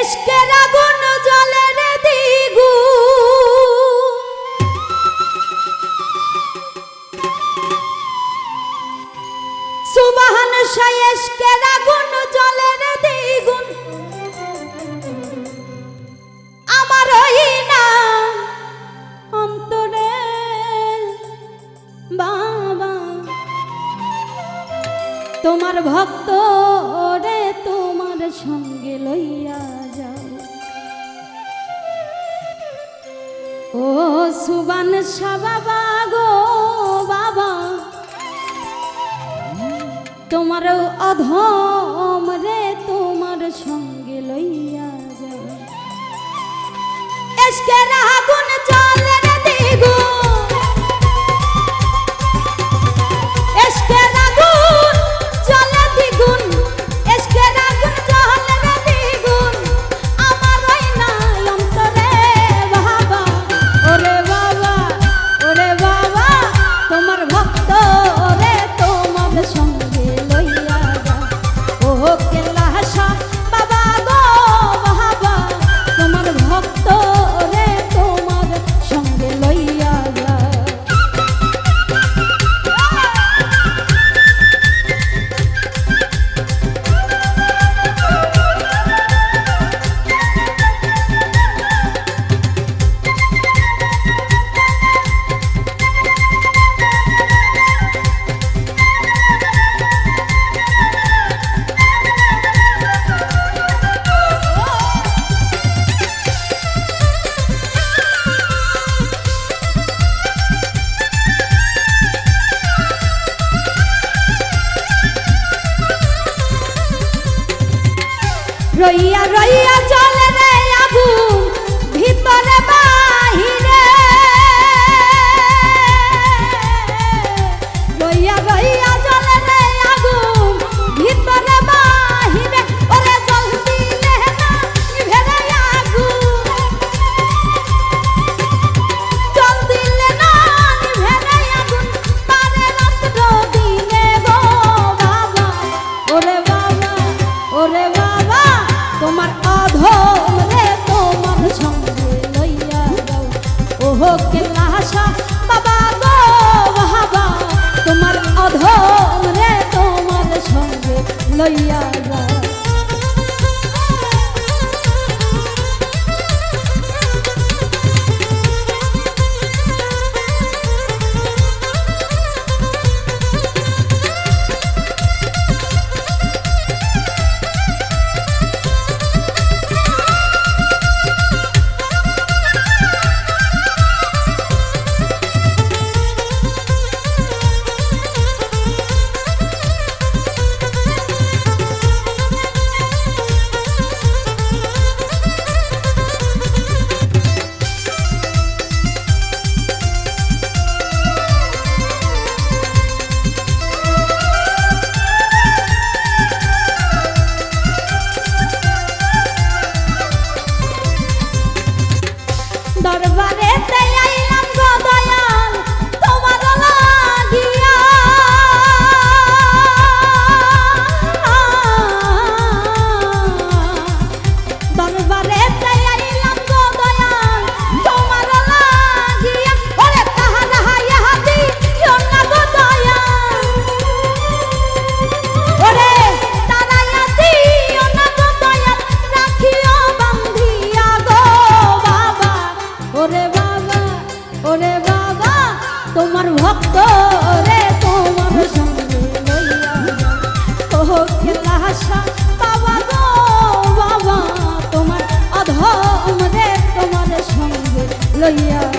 এসকের আগুন দিগু আগুন আমার ওই না অন্তরে বাবা। তোমার ভক্ত রে তোমার সঙ্গে লইয়া যাও। ও সুবান বাবা গো বাবা, তোমার অধম রে তোমার সঙ্গে লইয়া যাও। এসকের আগুন চলে রইয়া রইয়া চলে অধম রে তোমার সঙ্গে লইয়া যাও। ওহো কেলাসা বাবা গো, বাবা, তোমার অধম রে তোমার লইয়া যাও। সঙ্গে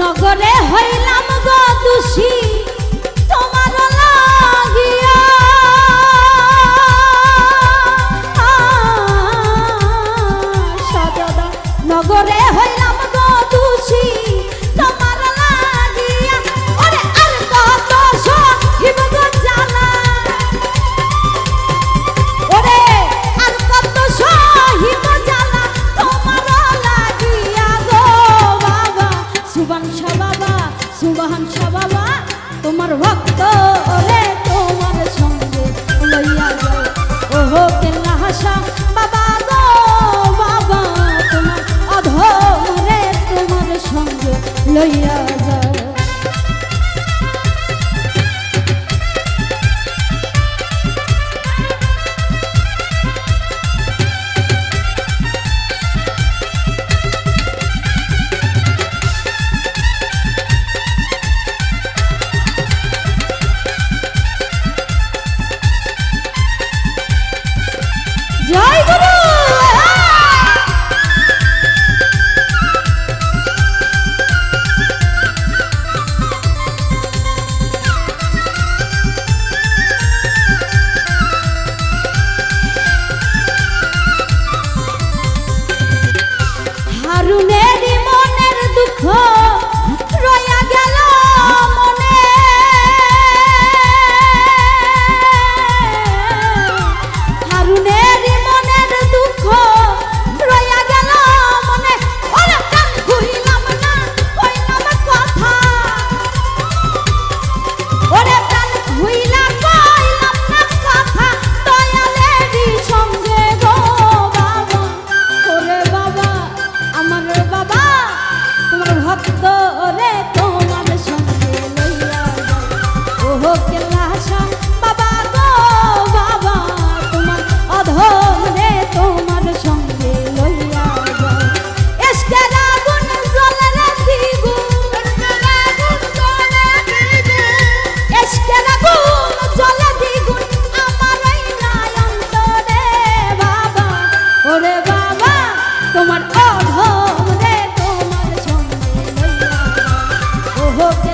নগরে হইলাম গো দোষী। সুবান শাহ বাবা সুবাহান শাহ বাবা তোমার ভক্ত ওরে তোমার সঙ্গে লইয়া যাও। ওহো, কেল্লা হাসা, বাবা গো, বাবা, তোমার অধরে তোমার সঙ্গে লইয়া hope.